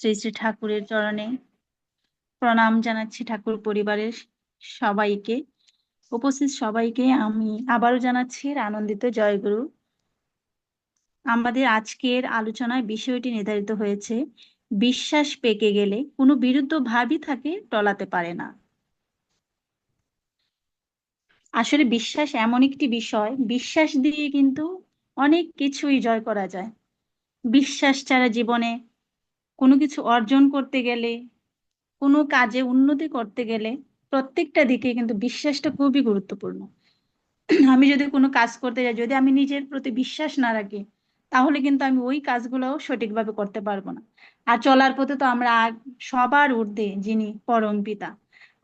শ্রী শ্রী ঠাকুরের চরণে প্রণাম জানাচ্ছি ঠাকুর পরিবারের সবাইকে। উপস্থিত সবাইকে আমি আবারও জানাচ্ছি আনন্দিত জয়গুরু। আমাদের আজকের আলোচনায় বিষয়টি নির্ধারিত হয়েছে, বিশ্বাস পেকে গেলে কোনো বিরুদ্ধ ভাবই থাকে টলাতে পারে না। আসলে বিশ্বাস এমন একটি বিষয়, বিশ্বাস দিয়ে কিন্তু অনেক কিছুই জয় করা যায়। বিশ্বাস ছাড়া জীবনে কোনো কিছু অর্জন করতে গেলে, কোনো কাজে উন্নতি করতে গেলে প্রত্যেকটা দিকে কিন্তু বিশ্বাসটা খুবই গুরুত্বপূর্ণ। আমি যদি কোনো কাজ করতে যাই, যদি আমি নিজের প্রতি বিশ্বাস না রাখি, তাহলে কিন্তু আমি ওই কাজগুলো সঠিকভাবে করতে পারব না। আর চলার পথে তো আমরা সবার ঊর্ধ্বে যিনি পরম পিতা,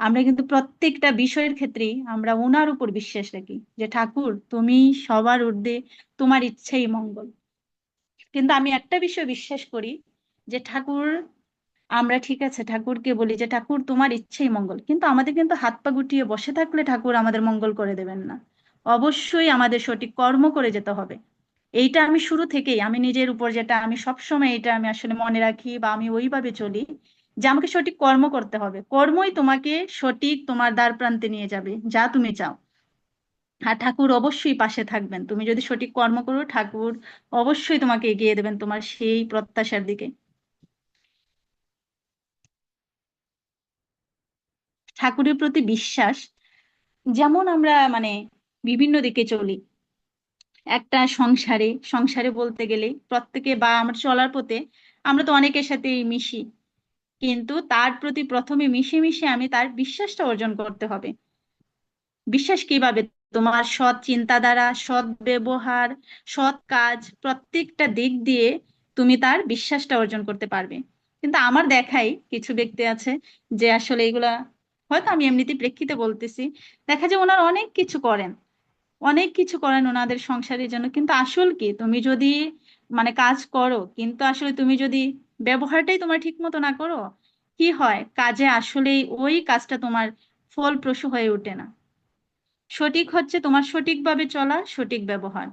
আমরা কিন্তু প্রত্যেকটা বিষয়ের ক্ষেত্রেই আমরা ওনার উপর বিশ্বাস রাখি যে, ঠাকুর, তুমি সবার ঊর্ধ্বে তোমার ইচ্ছেই মঙ্গল। কিন্তু আমি একটা বিষয় বিশ্বাস করি যে ঠাকুর, আমরা ঠিক আছে, ঠাকুরকে বলি যে, ঠাকুর, তোমার ইচ্ছেই মঙ্গল। কিন্তু আমাদের কিন্তু হাত পা গুটিয়ে বসে থাকলে ঠাকুর আমাদের মঙ্গল করে দেবেন না। অবশ্যই আমাদের সঠিক কর্ম করে যেতে হবে। এইটা আমি শুরু থেকেই, আমি নিজের উপর যেটা, আমি সবসময় এটা আমি আসলে মনে রাখি বা আমি ওইভাবে চলি যে, আমাকে সঠিক কর্ম করতে হবে। কর্মই তোমাকে সঠিক তোমার দ্বার প্রান্তে নিয়ে যাবে, যা তুমি চাও। আর ঠাকুর অবশ্যই পাশে থাকবেন। তুমি যদি সঠিক কর্ম করো, ঠাকুর অবশ্যই তোমাকে এগিয়ে দেবেন তোমার সেই প্রত্যাশার দিকে। ঠাকুরের প্রতি বিশ্বাস, যেমন আমরা মানে বিভিন্ন দিকে চলি। একটা সংসারে সংসারে বলতে গেলে প্রত্যেকে বা আমরা চলার পথে আমরা তো অনেকের সাথে মিশি, কিন্তু তার প্রতি প্রথমে মিশে মিশে আমি তার বিশ্বাসটা অর্জন করতে হবে। বিশ্বাস কীভাবে? তোমার সৎ চিন্তাধারা, সৎ ব্যবহার, সৎ কাজ, প্রত্যেকটা দিক দিয়ে তুমি তার বিশ্বাসটা অর্জন করতে পারবে। কিন্তু আমার দেখাই কিছু ব্যক্তি আছে যে আসলে এগুলা হয়তো আমি এমনিতে প্রেক্ষিতে বলতেছি। দেখা যায় ওনারা অনেক কিছু করেন। অনেক কিছু করেন ওনাদের সংসারের জন্য। কিন্তু আসল কি? তুমি যদি মানে কাজ করো, কিন্তু আসলে তুমি যদি ব্যবহারটাই তোমার ঠিক মতো না করো, কি হয়? কাজে আসলেই ওই কাজটা তোমার ফলপ্রসূ হয়ে ওঠে না। সঠিক হচ্ছে তোমার সঠিকভাবে চলা, সঠিক ব্যবহার।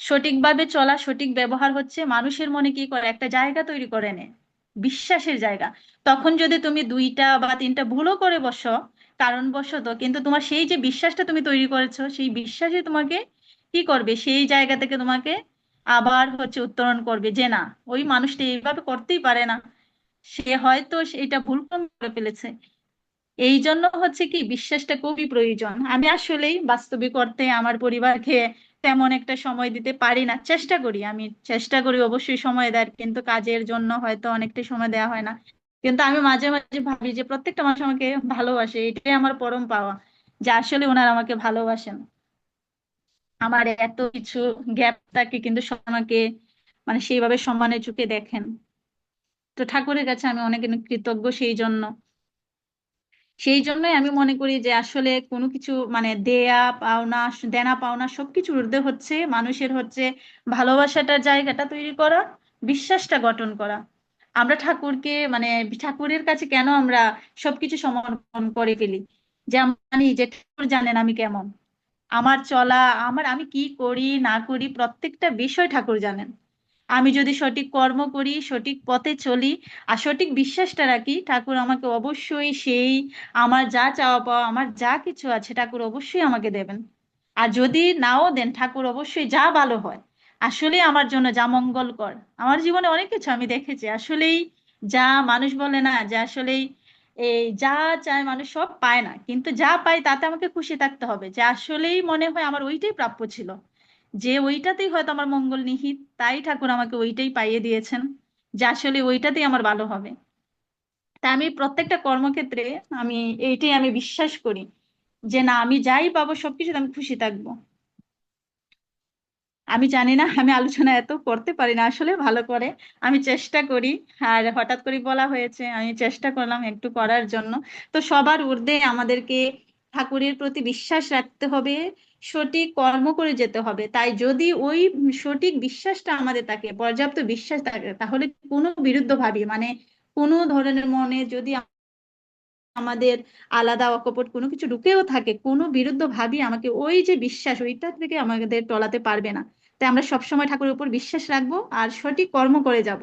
সঠিকভাবে চলা, সঠিক ব্যবহার হচ্ছে মানুষের মনে কি করে? একটা জায়গা তৈরি করে নেয়। বিশ্বাসের জায়গা। তখন যদি তুমি দুইটা বা তিনটা ভুলও করে বসো, কারণবশত কিন্তু তোমার সেই যে বিশ্বাসটা তুমি তৈরি করেছ, সেই বিশ্বাসে তোমাকে কি করবে? সেই জায়গা থেকে তোমাকে আবার হচ্ছে উত্তরণ করবে যে না, ওই মানুষটা এইভাবে করতেই পারে না। সে হয়তো এটা ভুল করে ফেলেছে। এই জন্য হচ্ছে কি, বিশ্বাসটা খুবই প্রয়োজন। আমি আসলেই বাস্তবিক অর্থে আমার পরিবারকে তেমন একটা সময় দিতে পারি না। চেষ্টা করি, আমি চেষ্টা করি অবশ্যই সময় দেওয়ার কিন্তু কাজের জন্য হয়তো অনেকটা সময় দেওয়া হয় না। কিন্তু আমি মাঝে মাঝে ভাবি যে প্রত্যেকটা মানুষ আমাকে ভালোবাসে, এটাই আমার পরম পাওয়া, যে আসলে ওনারা আমাকে ভালোবাসেন। আমার এত কিছু গ্যাপ থাকে, কিন্তু আমাকে মানে সেইভাবে সম্মানের চোখে দেখেন। তো ঠাকুরের কাছে আমি অনেক কৃতজ্ঞ সেই জন্য। সেই জন্যই আমি মনে করি যে আসলে কোনো কিছু মানে দেয়া পাওনা, দেনা পাওনা সবকিছু ঊর্ধ্বে হচ্ছে মানুষের হচ্ছে ভালোবাসাটার জায়গাটা তৈরি করা, বিশ্বাসটা গঠন করা। আমরা ঠাকুরকে মানে ঠাকুরের কাছে কেন আমরা সবকিছু সমর্পণ করে ফেলি? যে আমি যে ঠাকুর জানেন আমি কেমন? আমার চলা, আমার আমি কি করি, না করি, প্রত্যেকটা বিষয় ঠাকুর জানেন। আমি যদি সঠিক কর্ম করি, সঠিক পথে চলি আর সঠিক বিশ্বাসটা রাখি, ঠাকুর আমাকে অবশ্যই সেই আমার যা চাওয়া পাওয়া, আমার যা কিছু আছে ঠাকুর অবশ্যই আমাকে দেবেন। আর যদি নাও দেন, ঠাকুর অবশ্যই যা ভালো হয় আসলে আমার জন্য যা মঙ্গলকর। আমার জীবনে অনেক কিছু আমি দেখেছি, আসলেই যা মানুষ বলে না যে আসলেই এই যা চায় মানুষ সব পায় না, কিন্তু যা পায় তাতে আমাকে খুশি থাকতে হবে যে আসলেই মনে হয় আমার ওইটাই প্রাপ্য ছিল। যে ওইটাতেই হয়তো আমার মঙ্গল নিহিত, তাই ঠাকুর আমাকে ওইটাই পাইয়ে দিয়েছেন, যে আসলে ওইটাতেই আমার ভালো হবে। তা আমি প্রত্যেকটা কর্মক্ষেত্রে আমি এইটাই আমি বিশ্বাস করি, যে না, আমি যাই পাবো সবকিছুতে আমি খুশি থাকব। আমি জানি না, আমি আলোচনা এত করতে পারি না, আসলে ভালো করে। আমি চেষ্টা করি, আর হঠাৎ করে বলা হয়েছে, আমি চেষ্টা করলাম একটু করার জন্য। তো সবার ঊর্ধ্বে আমাদেরকে ঠাকুরের প্রতি বিশ্বাস রাখতে হবে সঠিক কর্ম করে যেতে হবে। তাই যদি ওই সঠিক বিশ্বাসটা আমাদের থাকে, পর্যাপ্ত বিশ্বাস থাকে, তাহলে কোনো বিরুদ্ধ ভাবি মানে কোনো ধরনের মনে যদি আমাদের আলাদা অকপট কোনো কিছু ঢুকেও থাকে, কোনো বিরুদ্ধ ভাবি আমাকে ওই যে বিশ্বাস, ওইটা থেকে আমাদের টলাতে পারবে না। তাই আমরা সবসময় ঠাকুরের উপর বিশ্বাস রাখব আর সঠিক কর্ম করে যাব।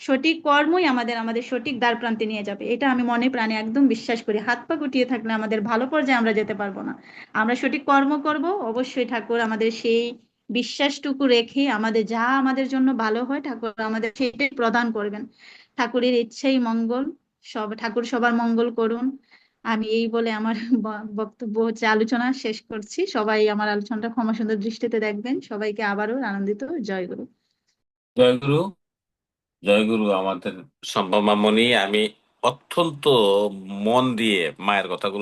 সঠিক কর্মই আমাদের আমাদের সঠিক দ্বার প্রান্তে নিয়ে যাবে। এটা আমি মনে প্রাণে একদম বিশ্বাস করি। হাত পা গুটিয়ে থাকলে আমাদের ভালো পর্যায়ে আমরা যেতে পারব না। আমরা সঠিক কর্ম করব, অবশ্যই ঠাকুর আমাদের সেই বিশ্বাসটুকু রেখে আমাদের যা আমাদের জন্য ভালো হয় ঠাকুর আমাদের সেটাই প্রদান করবেন। ঠাকুরের ইচ্ছেই মঙ্গল, সব, ঠাকুর সবার মঙ্গল করুন। আমি এই বলে আমার বক্তব্য হচ্ছে আলোচনা শেষ করছি। সবাই আমার আলোচনাটা ক্ষমা সুন্দর দৃষ্টিতে দেখবেন। সবাইকে আবারও আনন্দিত। জয় গুরু। জয় গুরু। জয় গুরু আমাদের সম্ভব মামনি আমি অত্যন্ত মন দিয়ে মায়ের কথাগুলো